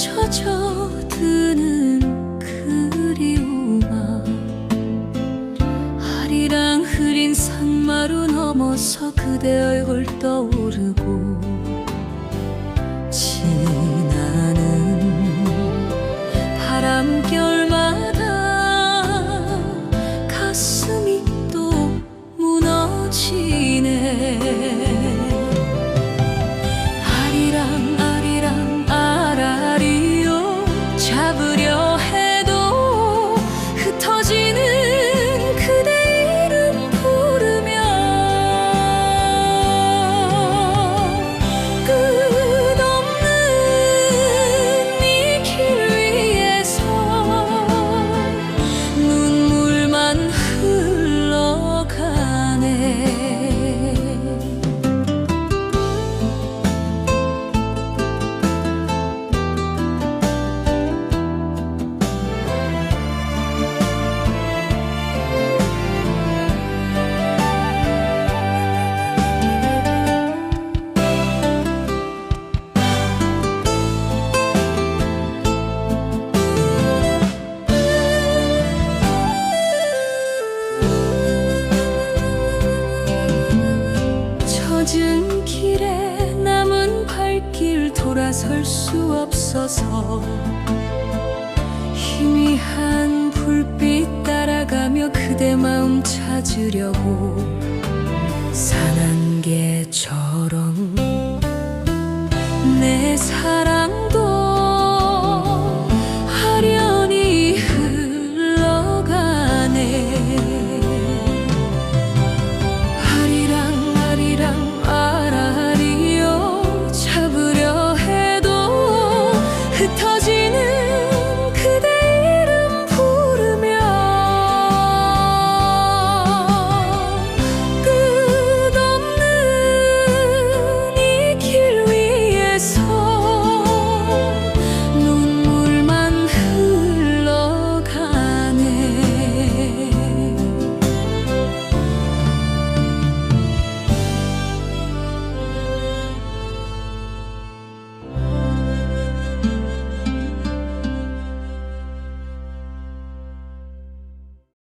젖어드는 그리움아. 아리랑 흐린 산마루 넘어서 그대 얼굴 떠오르고 지금 길에 남은 발길 돌아설 수 없어서 희미한 불빛 따라가며 그대 마음 찾으려고 산안개처럼 내 사랑도 흩어